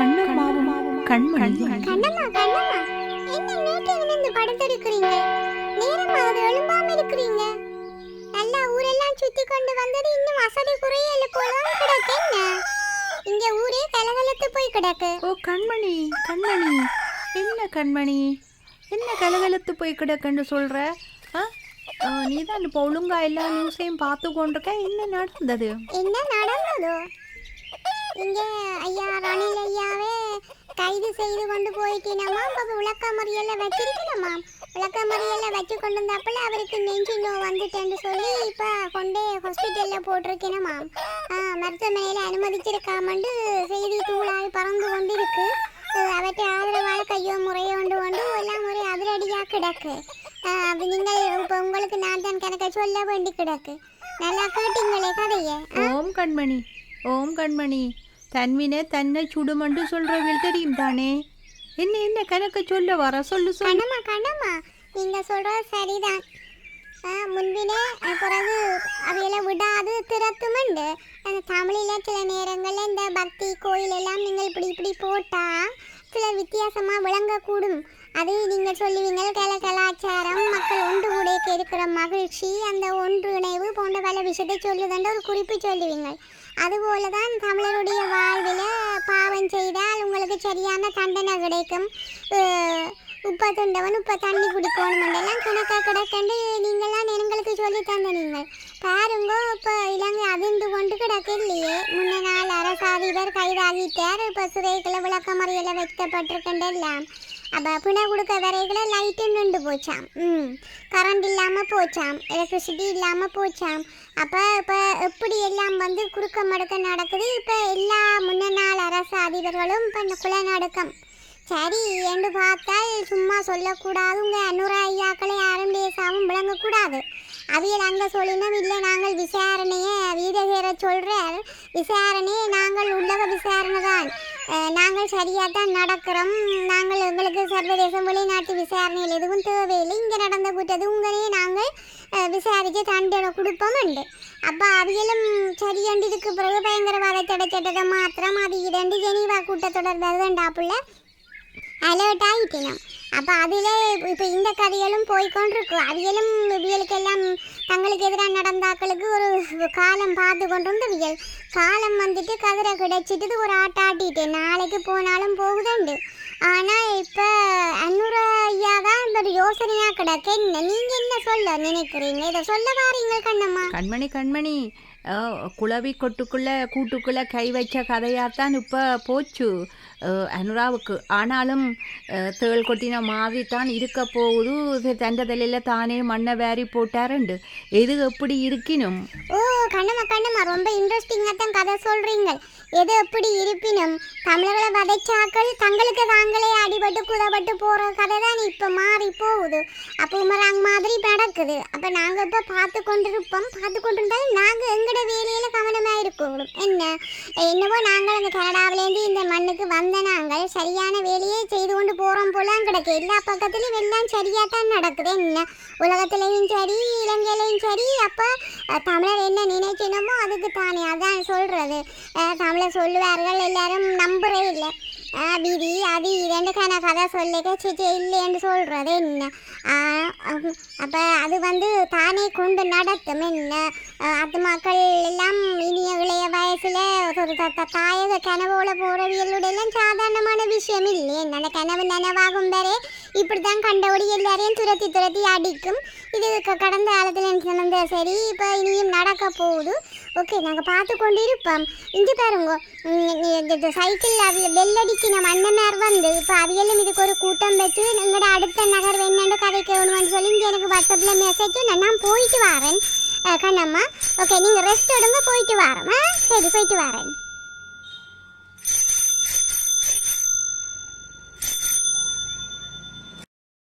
கண்ணம்மாவும் கண்மணியும் கண்ணம்மா கண்ணம்மா. என்ன நேற்று இருந்து படுத்திருக்கிறீங்க நேரமாவது எழும்பாம இருக்கிறீங்க. நல்லா ஊரெல்லாம் சுத்தி கொண்டு வந்தது இன்னும் அசதி குறையல போலாம் கிடக்கு. என்ன? இங்க ஊரே கலகலத்து போய் கிடக்கு. ஓ கண்மணி கண்மணி. என்ன கண்மணி? என்ன கலகலத்து போய் கிடக்குன்னு சொல்ற? நீ தான் இப்போ ஒழுங்கா எல்லா நியூஸையும் பார்த்து கொண்டிருக்க. என்ன நடந்தது? என்ன நடந்ததோ? இங்கே ஐயா ரணில் ஐயாவே கைது செய்து கொண்டு போயிட்டினமா அப்ப விளக்க மறியல்ல வச்சிருக்கணுமா? விளக்க மறியல்ல வச்சு கொண்டு வந்தப்பல அவருக்கு நெஞ்சு நோய் வந்துட்டேன்னு சொல்லி இப்ப கொண்டே ஹாஸ்பிட்டல்ல போட்டிருக்கணுமா? மருத்துவமனையில் அனுமதிச்சிருக்காமண்டு செய்தி தூளாய் பறந்து கொண்டு இருக்கு அவற்றை ஆதரவாக கையோ முறையோ கொண்டு கொண்டு எல்லாம் ஒரு அதிரடியாக கிடக்கு. அது நீங்கள் இப்போ உங்களுக்கு நான் தான் கணக்கை சொல்ல வேண்டி கிடக்கு. நல்லா கேட்டீங்களே கதையை? ஓம் கண்மணி. ஓம் கண்மணி. தன்வினை தன்னை சுடுமண்டு சொல்றவர்கள் தெரியும் தானே என்ன என்ன கணக்கு சொல்ல வர சொல்லு கண்ணம்மா கண்ணம்மா. நீங்க சொல்றது சரிதான். முன்பினே பிறகு அவையில விடாது திறத்துமண்டு. அந்த தமிழில சில நேரங்கள்ல இந்த பக்தி கோயில் எல்லாம் நீங்கள் இப்படி இப்படி போட்டா சில வித்தியாசமா விளங்கக்கூடும். அது நீங்கள் சொல்லுவீங்க கல கலாச்சாரம் மக்கள் ஒன்று கூட இருக்கிற மகிழ்ச்சி அந்த ஒன்றிணைவு போன்ற பல விஷயத்தை சொல்லுதன்ற ஒரு குறிப்பு சொல்லுவீங்க அதுபோல தான் தமிழருடைய வாழ்வில் பாவம் செய்தால் உங்களுக்கு சரியான தண்டனை கிடைக்கும். அஹ், உப்பை துண்டவன் உப்பை தண்ணி குடிக்கணும் எல்லாம் கணக்கா கிடக்கண்டு நீங்களாம் எங்களுக்கு சொல்லி தந்த நீங்கள். பாருங்க இப்போ இலங்கை அதிர்ந்து கொண்டு கிடக்கு இல்லையே. முன்ன நாள் அரசாதிபர் கைதாகிட்டார் இப்போ சிறைக்குள்ள விளக்க முறையில் வைக்கப்பட்டிருக்கின்றெல்லாம் அப்போ பிணை கொடுக்க வரைகளை லைட்டும் நின்று போச்சாம். ம் கரண்ட் இல்லாமல் போச்சாம். எலக்ட்ரிசிட்டி இல்லாமல் போச்சாம். அப்போ இப்போ எப்படி எல்லாம் வந்து குறுக்க மடுக்க நடக்குது? இப்போ எல்லா முன்ன நாள் அரசு அதிபர்களும் இப்போ குலநடுக்கம் சரி என்று பார்த்தால் சும்மா சொல்லக்கூடாதுங்க. அன்னூறு ஐயாக்களை யாரும் பேசாமல் விளங்கக்கூடாது. அவியல் அங்கே சொல்லினோம் இல்லை நாங்கள் விசாரணையை வீரகேர சொல்கிறார் விசாரணை நாங்கள் உள்ளக விசாரணை தான் நாங்கள் சரியாக தான் நடக்கிறோம். நாங்கள் எங்களுக்கு சர்வதேச வெளிநாட்டு விசாரணையில் எதுவும் தேவையில்லை. இங்கே நடந்த கூட்டது உங்களே நாங்கள் விசாரித்து தண்டனை கொடுப்போம் உண்டு அப்போ அவியலும் சரியண்டு இதுக்கு பிறகு பயங்கரவாத தடை சட்டத்தை மாத்திரம் அது இரண்டு ஜெனீவா கூட்டத்தொடர் வருதுண்டாப்புல அலர்ட் ஆகிட்டினோம் அப்போ அதில் இப்போ இந்த கதைகளும் போய்கொண்டிருக்கு அவியலும் இவியலுக்கெல்லாம் தங்களுக்கு எதிராக நடந்தாக்களுக்கு ஒரு காலம் பார்த்து கொண்டிருந்தவியல் காலம் வந்துட்டு கதிரை கிடைச்சிட்டு ஒரு ஆட்ட ஆட்டிட்டேன் நாளைக்கு போனாலும் போகுதுண்டு. ஆனால் இப்போ அன்னூறு ஐயா தான் இந்த ஒரு யோசனையாக கிடக்க. என்ன நீங்கள் என்ன சொல்ல நினைக்கிறீங்க? இதை சொல்ல வாரீங்க கண்ணம்மா. கண்மணி கண்மணி. குழவி குளவி கூட்டுக்குள்ளே கை வச்ச கதையாத்தான் இப்போ போச்சு அனுராவுக்கு. ஆனாலும் தேள் கொட்டின மாதிரி தான் இருக்க போகுது. தண்டதலையில் தானே மண்ணை வேரி போட்டாருண்டு. எது எப்படி இருக்கினும்? ஓ கண்ணுமா ரொம்ப இன்ட்ரெஸ்டிங்காக தான் கதை சொல்கிறீங்க எது எப்படி இருப்பினும் தமிழர்களை வதைச்சாக்கள் தங்களுக்கு தாங்களே அடிபட்டு குதப்பட்டு போகிற கதை தான் இப்போ மாறி போகுது. அப்போ உமராங் மாதிரி நடக்குது. அப்போ நாங்கள் இப்போ பார்த்து கொண்டிருப்போம் பார்த்து கொண்டிருந்தாலும் நாங்கள் எங்களோட வேலையில் கவனமாக என்ன? என்னவோ நாங்கள் அந்த கனடாவிலேருந்து இந்த மண்ணுக்கு வந்த நாங்கள் சரியான வேலையை செய்து கொண்டு போகிறோம் போலாம் கிடக்கு. எல்லா பக்கத்துலையும் எல்லாம் சரியாக தான் நடக்குது. என்ன? உலகத்துலேயும் சரி இலங்கையிலையும் சரி. அப்போ தமிழர் என்ன நினைக்கணுமோ அதுக்கு தானே அதான் சொல்கிறது தமிழை சொல்லுவார்கள் எல்லாரும் நம்புறே இல்லை விதி அது இரண்டுக்கான கதை சொல்லிக்க சிச்சி இல்லைன்னு சொல்கிறது என்ன? அப்போ அது வந்து தானே கொண்டு நடத்தும் என்ன? அது மக்கள் எல்லாம் இனிய இளைய வயசில் ஒரு த- தாயக கனவோட போகிறவியலுடைய எல்லாம் சாதாரணமான விஷயம் இல்லை என்ன அந்த கனவு நனவாகும் வரை இப்படி தான் கண்டபடி எல்லாரையும் துரத்தி துரத்தி அடிக்கும். இது கடந்த காலத்தில் எனக்கு நடந்த சரி இப்போ இனியும் நடக்க போகுது. ஓகே நாங்கள் பார்த்து கொண்டு இருப்போம் இங்கே பாருங்க ம், நீ இந்த சைக்கிள் அவிய வெள்ளடிக்கு நம்ம அண்ணனார் வந்து இப்போ அவியலும் இதுக்கு ஒரு கூட்டம் வச்சு எங்களோட அடுத்த நகர் என்னென்னு கதை கேட்கணும்னு சொல்லி இங்கே எனக்கு வாட்ஸ்அப்பில் மெசேஜ் நான் போயிட்டு வரேன். கண்ணம்மா ஓகே நீங்கள் ரெஸ்ட் எடுங்க போயிட்டு வரேன் சரி போயிட்டு வரேன்.